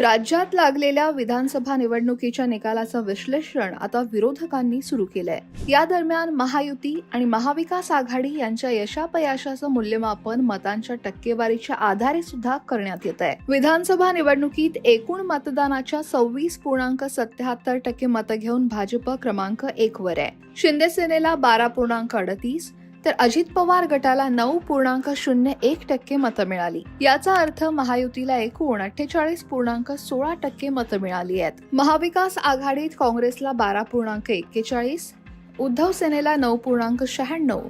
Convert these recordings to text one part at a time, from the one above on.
राज्यात लागलेल्या विधानसभा निवडणुकीच्या निकालाचं विश्लेषण आता विरोधकांनी सुरू केलंय. या दरम्यान महायुती आणि महाविकास आघाडी यांच्या यशापयाशाचं मूल्यमापन मतांच्या टक्केवारीच्या आधारे सुद्धा करण्यात येत आहे विधानसभा निवडणुकीत एकूण मतदानाच्या सव्वीस पूर्णांक सत्याहत्तर टक्के मतं घेऊन भाजप क्रमांक एक वर आहे. शिंदे सेनेला बारा पूर्णांक अडतीस तर अजित पवार गटाला नऊ पूर्णांक शून्य एक टक्के मतं मिळाली. याचा अर्थ महायुतीला एकूण अठ्ठेचाळीस पूर्णांक सोळा टक्के मतं मिळाली आहेत. महाविकास आघाडीत काँग्रेसला बारा पूर्णांक एक्केचाळीस उद्धव सेनेला नऊ पूर्णांक शहाण्णव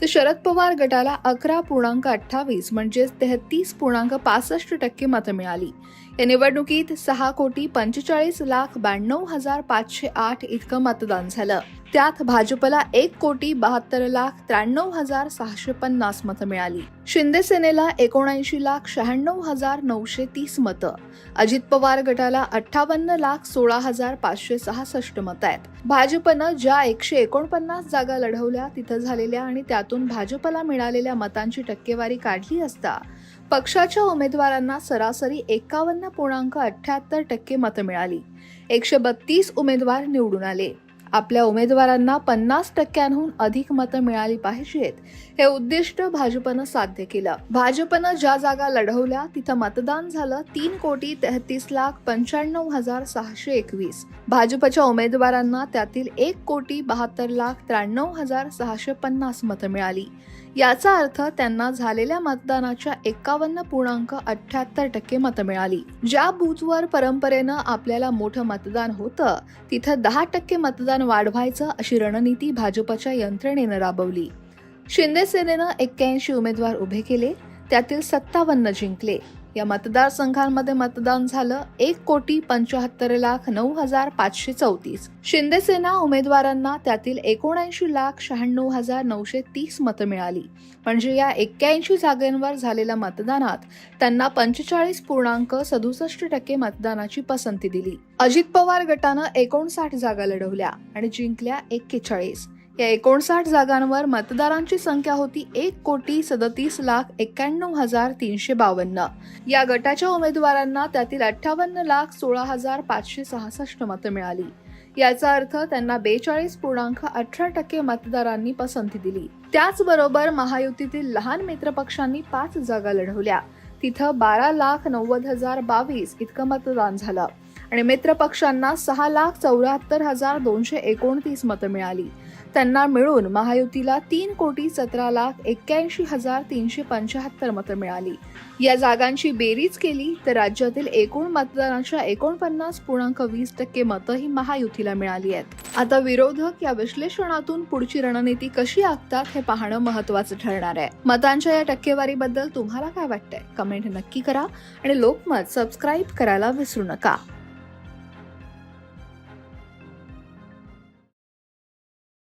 तर शरद पवार गटाला अकरा पूर्णांक अठ्ठावीस म्हणजेच तेहतीस पूर्णांक पासष्ट टक्के मतं मिळाली. या निवडणुकीत सहा कोटी पंचेचाळीस लाख ब्याण्णव हजार पाचशे आठ इतकं मतदान झालं. त्यात भाजपला एक कोटी बहात्तर लाख त्र्याण्णव हजार सहाशे पन्नास मतं मिळाली. शिंदे सेनेला एकोणऐंशी लाख शहाण्णव हजार नऊशे तीस मतं. अजित पवार गटाला अठ्ठावन्न लाख सोळा हजार पाचशे सहासष्ट मतं आहेत. भाजपनं ज्या एकशे एकोणपन्नास जागा लढवल्या तिथं झालेल्या आणि त्यातून भाजपला मिळालेल्या मतांची टक्केवारी काढली असता पक्षाच्या उमेदवारांना सरासरी एकावन्न पूर्णांक अठ्ठ्याहत्तर टक्के मतं मिळाली. एकशे बत्तीस उमेदवार निवडून आले. आपल्या उमेदवारांना पन्नास टक्क्यांहून अधिक मतं मिळाली पाहिजेत. हे उद्दिष्ट भाजपनं साध्य केलं. भाजपनं ज्या जागा लढवल्या तिथं मतदान झालं तीन कोटी तेहतीस लाख पंच्याण्णव हजार सहाशे एकवीस. भाजपच्या उमेदवारांना त्यातील एक कोटी बहात्तर लाख त्र्याण्णव हजार सहाशे पन्नास मतं मिळाली. याचा अर्थ त्यांना झालेल्या मतदानाच्या एकावन्न पूर्णांक अठ्ठ्याहत्तर टक्के मतं मिळाली. ज्या बूथवर परंपरेनं आपल्याला मोठं मतदान होतं तिथं दहा टक्के मतदान वाढवायचं अशी रणनीती भाजपच्या यंत्रणेनं राबवली. शिंदे सेनेनं एक्क्याऐंशी उमेदवार उभे केले त्यातील सत्तावन्न जिंकले. या मतदारसंघांमध्ये मतदान झालं एक कोटी पंचाहत्तर लाख नऊ हजार पाचशे चौतीस. शिंदेसेना उमेदवारांना त्यातील एकोणऐंशी लाख शहाण्णव हजार नऊशे तीस मतं मिळाली. म्हणजे या एक्क्याऐंशी जागांवर झालेल्या मतदानात त्यांना पंचेचाळीस पूर्णांक सदुसष्ट टक्के मतदानाची पसंती दिली. अजित पवार गटानं एकोणसाठ जागा लढवल्या आणि जिंकल्या एक्केचाळीस. या एकोणसाठ जागांवर मतदारांची संख्या होती एक कोटी सदतीस लाख एक्क्याण्णव हजार तीनशे बावन्न. या गटाच्या उमेदवारांना त्यातील अठ्ठावन्न लाख सोळा हजार पाचशे सहासष्ट मतं मिळाली. याचा अर्थ त्यांना बेचाळीस पूर्णांक अठरा टक्के मतदारांनी पसंती दिली. त्याचबरोबर महायुतीतील लहान मित्रपक्षांनी पाच जागा लढवल्या. तिथं बारा लाख नव्वद हजार बावीस इतकं मतदान झालं. आणि मित्रपक्षांना सहा लाख चौऱ्याहत्तर हजार दोनशे एकोणतीस मतं मिळाली. त्यांना मिळून महायुतीला तीन कोटी सतरा लाख एक्क्याऐंशी हजार तीनशे पंच्याहत्तर मतं मिळाली. या जागांची बेरीज केली तर राज्यातील एकूण मतदारांच्या एकोणपन्नास पूर्णांक वीस टक्के मतं ही महायुतीला मिळाली आहेत. आता विरोधक या विश्लेषणातून पुढची रणनीती कशी आखतात हे पाहणं महत्वाचं ठरणार आहे. मतांच्या या टक्केवारीबद्दल तुम्हाला काय वाटतंय? कमेंट नक्की करा आणि लोकमत सबस्क्राईब करायला विसरू नका.